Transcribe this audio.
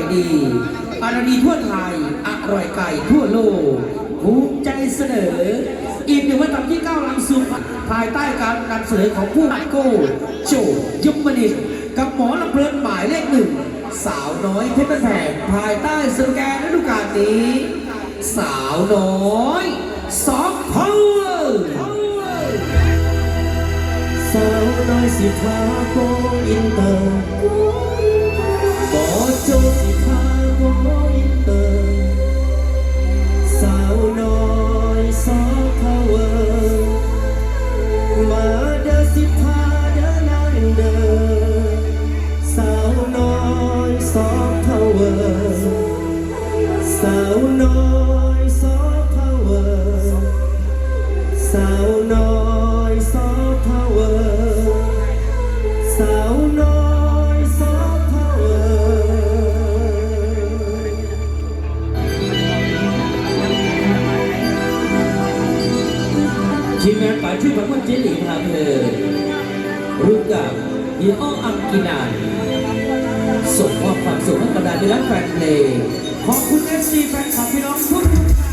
อยดี อร่อยดีทั่วไทย อร่อยไก่ทั่วโลกภูมิใจเสนอ อีกหนึ่งวัฒนธรรมที่ก้าวล้ำสู่ภายใต้การนำเสนอของผู้อัดโก้โจยมมนิตกับหมอลำเพลินหมายเลขหนึ่ง สาวน้อยเพชรแพงภายใต้สโลแกนฤดูกาลนี้ สาวน้อยซอฟต์พาวเวอร์สาวน้อยสิพาโกอินเตอร์ สาวน้อยซอฟต์พาวเวอร์ สาวน้อยซอฟต์พาวเวอร์สาวน้อยซอฟต์พาวเวอร์ ทีมงานป่าชื่อพักวันเจลีพาเพลินร่วมกับยีอ้ออังกินาน ส่งมอบความสุขให้กับบรรดาที่รักแฟนเพลงขอบคุณเอฟซีแฟนคลับพี่น้องทุกท่าน